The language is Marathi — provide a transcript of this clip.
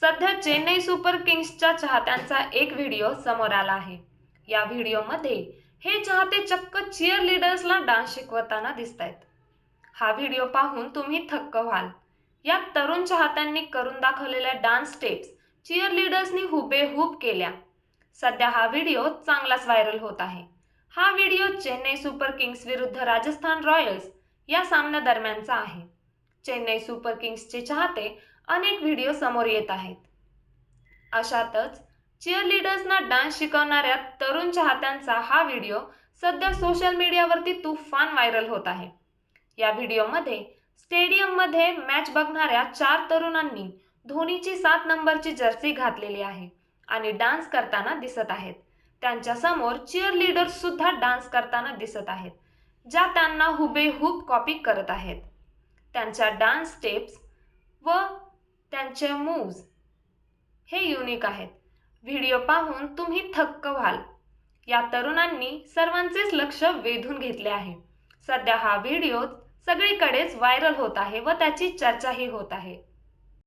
सध्या चेन्नई सुपर किंग्सच्या चाहत्यांचा एक व्हिडिओ समोर आला आहे. या व्हिडिओमध्ये हे चाहते चक्क चिअर लिडर्सला डान्स शिकवताना दिसत आहेत हा व्हिडिओ पाहून तुम्ही थक्क व्हाल. या तरुण चाहत्यांनी करून दाखवलेल्या डान्स स्टेप्स चिअर लिडर्सनी हुबेहूब केल्या. सध्या हा व्हिडिओ चांगलाच व्हायरल होत आहे. हा व्हिडिओ चेन्नई सुपर किंग्स विरुद्ध राजस्थान रॉयल्स या सामन्यादरम्यानचा आहे. चेन्नई सुपर किंग्सचे चाहते अनेक व्हिडिओ समोर येत आहेत. अशातच चिअरलीडर्सना डान्स शिकवणाऱ्या तरुण चाहत्यांचा हा व्हिडिओ सध्या सोशल मीडियावरती तुफान व्हायरल होत आहे. या व्हिडिओमध्ये स्टेडियममध्ये मॅच बघणाऱ्या चार तरुणांनी धोनीची सात नंबरची जर्सी घातलेली आहे आणि डान्स करताना दिसत आहेत. त्यांच्यासमोर चिअर सुद्धा डान्स करताना दिसत आहेत ज्या त्यांना हुबेहूब कॉपी करत आहेत. त्यांच्या डान्स स्टेप्स व त्यांचे मूव्ज हे युनिक आहेत. व्हिडिओ पाहून तुम्ही थक्क व्हाल. या तरुणांनी सर्वांचेच लक्ष वेधून घेतले आहे. सध्या हा व्हिडिओ सगळीकडेच व्हायरल होत आहे व त्याची चर्चाही होत आहे.